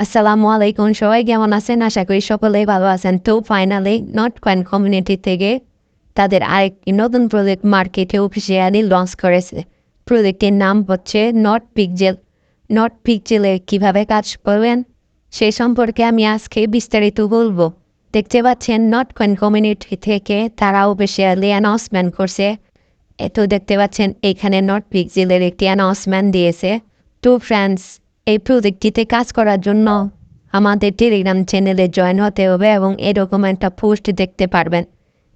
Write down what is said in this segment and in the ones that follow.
আসসালামু আলাইকুম সবাই কেমন আছেন? আশা করি সকলেই ভালো আছেন। তো ফাইনালি নট কয়েন কমিউনিটি থেকে তাদের আরেকটি নতুন প্রজেক্ট মার্কেটে অফিসিয়ালি লঞ্চ করেছে। প্রজেক্টের নাম হচ্ছে নট পিকজেল নট পিকজেলে কীভাবে কাজ করবেন সেই সম্পর্কে আমি আজকে বিস্তারিত বলব। দেখতে পাচ্ছেন নট কয়েন কমিউনিটি থেকে তারা অফিসিয়ালি অ্যানাউন্সমেন্ট করছে। এতো দেখতে পাচ্ছেন, এখানে নট পিকজেলের একটি অ্যানাউন্সমেন্ট দিয়েছে। টু ফ্রেন্ডস এই প্রজেক্টটিতে কাজ করার জন্য আমাদের টেলিগ্রাম চ্যানেলে জয়েন হতে হবে এবং এরকম একটা পোস্ট দেখতে পারবেন।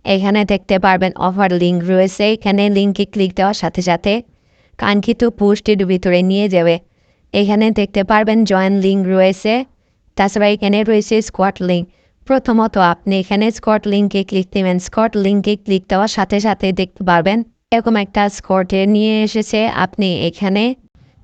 এখানে দেখতে পারবেন অফার লিঙ্ক রয়েছে। এখানে লিঙ্কে ক্লিক দেওয়ার সাথে সাথে কাঙ্ক্ষিত পোস্টের ভিতরে নিয়ে যাবে। এখানে দেখতে পারবেন জয়েন লিঙ্ক রয়েছে। তাছাড়া এখানে রয়েছে স্কোয়াট লিঙ্ক প্রথমত আপনি এখানে স্কট লিঙ্কে ক্লিক দেবেন। স্কট লিঙ্কে ক্লিক দেওয়ার সাথে সাথে দেখতে পারবেন এরকম একটা স্কটে নিয়ে এসেছে। আপনি এখানে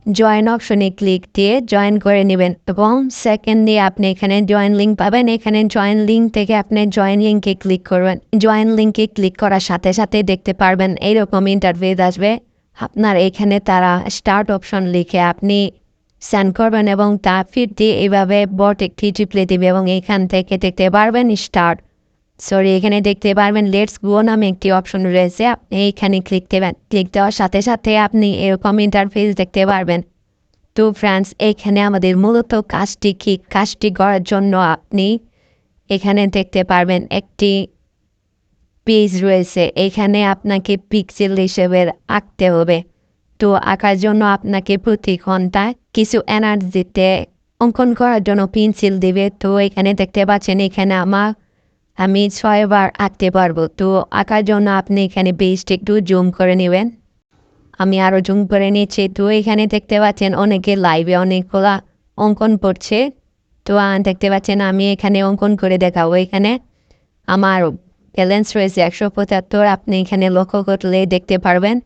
জয়েন অপশনে ক্লিক দিয়ে জয়েন করে নেবেন এবং সেকেন্ডলি আপনি এখানে জয়েন লিঙ্ক পাবেন। এখানে জয়েন লিঙ্ক থেকে আপনি জয়েন লিঙ্কে ক্লিক করবেন। জয়েন লিঙ্কে ক্লিক করার সাথে সাথে দেখতে পারবেন এইরকম ইন্টারভিউ আসবে। আপনার এখানে তারা স্টার্ট অপশন লিখে আপনি সেন্ড করবেন এবং তা ফির দিয়ে এইভাবে বট একটি টিপলে দেবে এবং এখান থেকে দেখতে পারবেন স্টার্ট সরি এখানে দেখতে পারবেন লেটস গো নামে একটি অপশন রয়েছে। আপনি এইখানে ক্লিক দেবেন। ক্লিক দেওয়ার সাথে সাথে আপনি এরকম ইন্টারফেস দেখতে পারবেন। তো ফ্রেন্ডস এখানে আমাদের মূলত কাজটি কি? কাজটি করার জন্য আপনি এখানে দেখতে পারবেন একটি পেজ রয়েছে। এখানে আপনাকে পিক্সেল হিসেবে আঁকতে হবে। তো আঁকার জন্য আপনাকে প্রতি ঘন্টায় কিছু এনার্জিতে অঙ্কন করার জন্য পেন্সিল দেবে। তো এখানে দেখতে পাচ্ছেন, এখানে আমার আমি ছয়বার আঁকতে পারব। তো আঁকার জন্য আপনি এখানে বেসটা একটু জুম করে নেবেন। আমি আরও জুম করে নিচ্ছি। তো এখানে দেখতে পাচ্ছেন অনেকে লাইভে অনেকগুলা অঙ্কন পড়ছে তো দেখতে পাচ্ছেন আমি এখানে অঙ্কন করে দেখাবো। এখানে আমার ব্যালেন্স রয়েছে একশো পঁচাত্তর। আপনি এখানে লক্ষ্য করলে দেখতে পারবেন।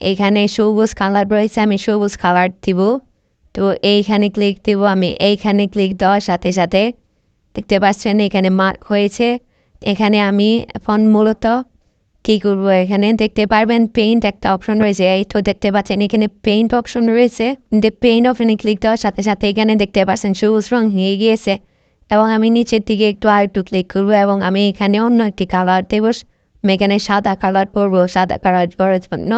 এখানে সবুজ কালার রয়েছে, আমি সবুজ কালার দিব। তো এইখানে ক্লিক দিব আমি। এইখানে ক্লিক দেওয়ার সাথে সাথে দেখতে পাচ্ছেন, এখানে মার্ক হয়েছে। এখানে আমি এখন মূলত কী করব এখানে? দেখতে পারবেন পেইন্ট একটা অপশন রয়েছে। এই তো দেখতে পাচ্ছেন, এখানে পেইন্ট অপশন রয়েছে। পেইন্ট অপশনে ক্লিক দেওয়ার সাথে সাথে এখানে দেখতে পাচ্ছেন সবুজ রং হয়ে গিয়েছে। এবং আমি নিচের দিকে একটু আর একটু ক্লিক করব এবং আমি এখানে অন্য একটি কালার দেব। এখানে সাদা কালার করব সাদা কালার করার জন্য।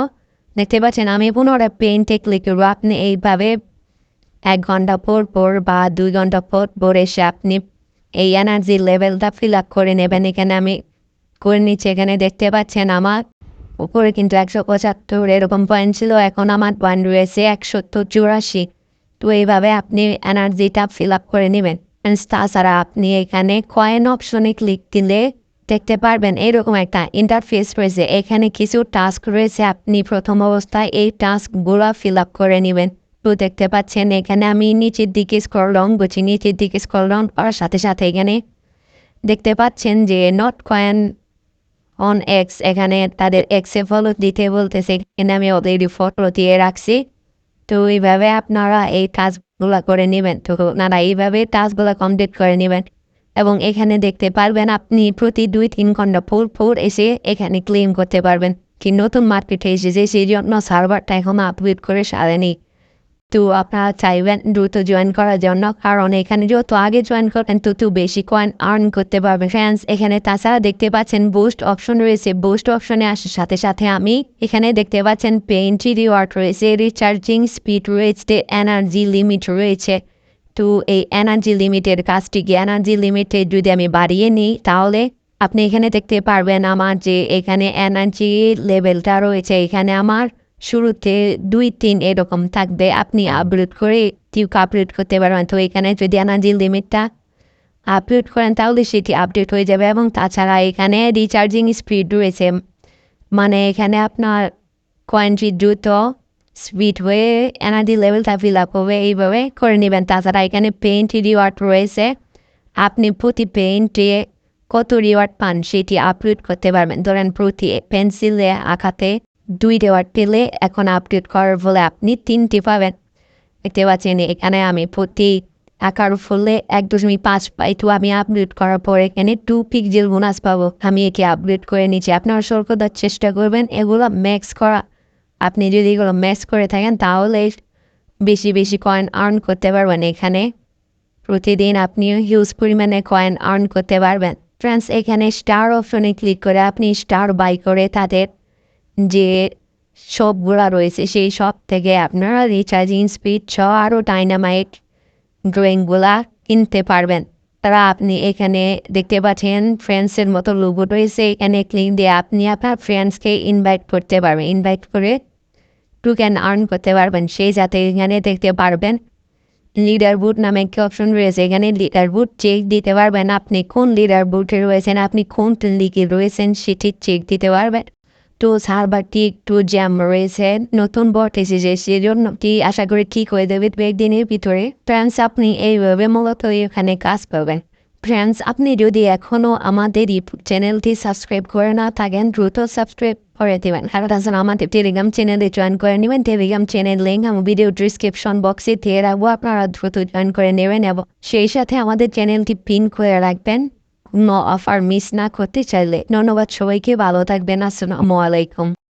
দেখতে পাচ্ছেন, আমি পুনরায় পেইন্টে ক্লিক করব। আপনি এইভাবে এক ঘণ্টা পর পর বা দুই ঘণ্টা পর পর এসে আপনি এই এনার্জি লেভেলটা ফিল আপ করে নেবেন। এখানে আমি করে নিচ্ছি এখানে দেখতে পাচ্ছেন আমার উপরে কিন্তু একশো পঁচাত্তর এরকম পয়েন্ট ছিল। এখন আমার পয়েন্ট রয়েছে একশো তো চুরাশি। তো এইভাবে আপনি এনার্জিটা ফিল আপ করে নেবেন। তাছাড়া আপনি এখানে কয়েন অপশনে ক্লিক দিলে দেখতে পারবেন এরকম একটা ইন্টারফেস রয়েছে। এখানে কিছু টাস্ক রয়েছে। আপনি প্রথম অবস্থায় এই টাস্কগুলো ফিল আপ করে নেবেন। তো দেখতে পাচ্ছেন এখানে আমি নিচের দিকে স্ক্রল ডাউন করছি, নিচের দিকে স্ক্রল ডাউন করার সাথে সাথে এখানে দেখতে পাচ্ছেন যে নট কয়েন অন এক্স এখানে তাদের এক্সে ফলো দিতে বলতেছে, এখানে আমি অলরেডি ফটো দিয়ে রাখছি। তো এইভাবে আপনারা এই কাজগুলো করে নেবেন, তো আপনারা এইভাবে টাস্কগুলো কমপ্লিট করে নেবেন। এবং এখানে দেখতে পারবেন আপনি প্রতি দুই তিন ঘণ্টা ফোর ফোর এসে এখানে ক্লেম করতে পারবেন। কি নতুন মার্কেটে এসেছে, সেই জন্য সার্ভারটা এখন আপডেট করে সারেনি। তো আপনারা চাইবেন দ্রুত জয়েন করার জন্য। কারণ এখানে যত আগে জয়েন করবেন তত বেশি কয়েন আর্ন করতে পারবেন। ফ্রেন্ডস এখানে তাছাড়া দেখতে পাচ্ছেন বুস্ট অপশন রয়েছে। বুস্ট অপশনে আসার সাথে সাথে আমি এখানে দেখতে পাচ্ছেন পেইন্টি রিওয়ার্ড রয়েছে রিচার্জিং স্পিড রয়েছে এনার্জি লিমিট রয়েছে। তো এই এনার্জি লিমিটের কাজটিকে এনার্জি লিমিটে যদি আমি বাড়িয়ে নিই, তাহলে আপনি এখানে দেখতে পারবেন আমার যে এখানে এনার্জি লেভেলটা রয়েছে, এখানে আমার শুরুতে দুই তিন এরকম থাকবে। আপনি আপলোড করে টিউক আপলোড করতে পারবেন। তো এখানে যদি এনার্জি লিমিটটা আপলোড করেন তাহলে সেটি আপডেট হয়ে যাবে এবং তাছাড়া এখানে রিচার্জিং স্পিড রয়েছে। মানে এখানে আপনার কয়েনটি দ্রুত স্পিড হয়ে এনার্জি লেভেলটা ফিল আপ হবে। এইভাবে করে নেবেন। তাছাড়া এখানে পেইন্ট রিওয়ার্ড রয়েছে। আপনি প্রতি পেইন্টে কত রিওয়ার্ড পান সেটি আপলোড করতে পারবেন। ধরেন প্রতি পেন্সিলে আঁকাতে দুই রিওয়ার্ড পেলে এখন আপডেট করার ফলে আপনি তিনটি পাবেন। দেখতে পাচ্ছেন এখানে আমি প্রতি আঁকার ফলে এক দশমিক পাঁচ পাই তো আমি আপডেট করার পর এখানে টু পিকজেল বোনাস পাবো। আমি একে আপডেট করে নিচ্ছি। আপনারা সর্বদার চেষ্টা করবেন এগুলো ম্যাক্স করা। আপনি যদি এগুলো ম্যাক্স করে থাকেন তাহলে বেশি বেশি কয়েন আর্ন করতে পারবেন এখানে। প্রতিদিন আপনি হিউজ পরিমাণে কয়েন আর্ন করতে পারবেন। ফ্রেন্ডস এখানে স্টার অপশনে ক্লিক করে আপনি স্টার বাই করে তাদের যে শপগুলো রয়েছে, সেই শপ থেকে আপনারা রিচার্জিং স্পিড ছ আরও ডাইনামাইট ড্রয়িংগুলা কিনতে পারবেন। তারা আপনি এখানে দেখতে পাচ্ছেন ফ্রেন্ডসের মতো লোগো রয়েছে। এখানে ক্লিক দিয়ে আপনি আপনার ফ্রেন্ডসকে ইনভাইট করতে পারবেন। ইনভাইট করে টু ক্যান আর্ন করতে পারবেন। সেই যাতে এখানে দেখতে পারবেন লিডার বুট নামে একটি অপশন রয়েছে। এখানে লিডার বুট চেক দিতে পারবেন। আপনি কোন লিডার বুটে রয়েছেন, আপনি কোন লিগে রয়েছেন সেটি চেক দিতে পারবেন। তো সার্ভারটি একটু জ্যাম রয়েছে। নতুন বট এসেছে, সেজন্য কি আশা করি ঠিক হয়ে দেবে দু একদিনের ভিতরে। ফ্রেন্ডস আপনি এইভাবে মূলত এখানে কাজ পাবেন। ফ্রেন্ডস আপনি যদি এখনও আমাদের এই চ্যানেলটি সাবস্ক্রাইব করে না থাকেন, দ্রুত সাবস্ক্রাইব করে দেবেন। আর তাছাড়া আমাদের টেলিগ্রাম চ্যানেলে জয়েন করে নেবেন। টেলিগ্রাম চ্যানেল লিঙ্ক আমি ভিডিও ডিসক্রিপশন বক্সে দিয়ে রাখব। আপনারা দ্রুত জয়েন করে নেবেন এবং সেই সাথে আমাদের চ্যানেলটি পিন করে রাখবেন। কোনো অফার মিস না করতে চাইলে ধন্যবাদ সবাইকে ভালো থাকবেন আসসালামু আলাইকুম